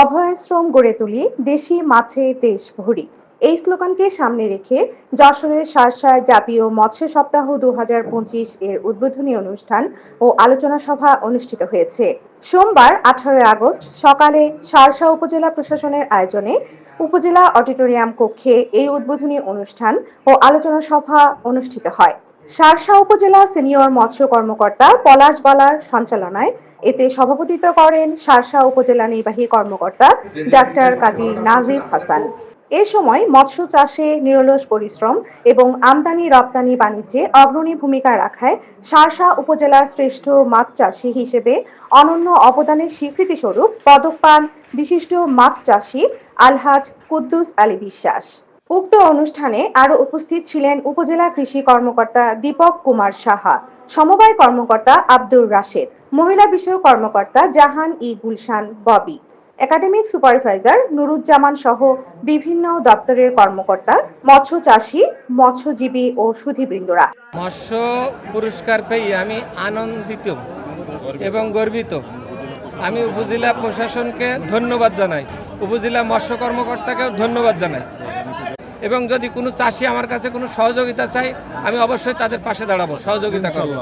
অভয়াশ্রম গড়ে তুলি দেশি মাছে দেশ ভরি এই স্লোগানকে সামনে রেখে যশোরের শার্শায় জাতীয় মৎস্য সপ্তাহ দু হাজার পঁচিশ এর উদ্বোধনী অনুষ্ঠান ও আলোচনা সভা অনুষ্ঠিত হয়েছে। সোমবার আঠারোই আগস্ট সকালে শার্শা উপজেলা প্রশাসনের আয়োজনে উপজেলা অডিটোরিয়াম কক্ষে এই উদ্বোধনী অনুষ্ঠান ও আলোচনা সভা অনুষ্ঠিত হয়। শার্শা উপজেলা সিনিয়র মৎস্য কর্মকর্তা পলাশ বালার সঞ্চালনায় এতে সভাপতিত্ব করেন শার্শা উপজেলা নির্বাহী কর্মকর্তা ডাক্তার কাজী নাজিব হাসান। এ সময় মৎস্য চাষে নিরলস পরিশ্রম এবং আমদানি রপ্তানি বাণিজ্যে অগ্রণী ভূমিকা রাখায় শার্শা উপজেলার শ্রেষ্ঠ মাছ চাষী হিসেবে অনন্য অবদানের স্বীকৃতিস্বরূপ পদক পান বিশিষ্ট মাছ চাষী আলহাজ কুদ্দুস আলী বিশ্বাস। উক্ত অনুষ্ঠানে আরও উপস্থিত ছিলেন উপজেলা কৃষি কর্মকর্তা দীপক কুমার সাহা, সমবায় কর্মকর্তা আব্দুর রাশেদ, মহিলা বিষয়ক কর্মকর্তা জাহান ই গুলশান ববি, একাডেমিক সুপারভাইজার নুরুজ্জামান সহ বিভিন্ন দপ্তরের কর্মকর্তা, মৎস্য চাষী, মৎস্যজীবী ও সুধীবৃন্দরা। মৎস্য পুরস্কার পেয়ে আমি আনন্দিত এবং গর্বিত। আমি উপজেলা প্রশাসনকে ধন্যবাদ জানাই। উপজেলা মৎস্য কর্মকর্তাকেও ধন্যবাদ জানাই। এবং যদি কোনো চাষি আমার কাছে কোনো সহযোগিতা চাই আমি অবশ্যই তাদের পাশে দাঁড়াবো। সহযোগিতা করব।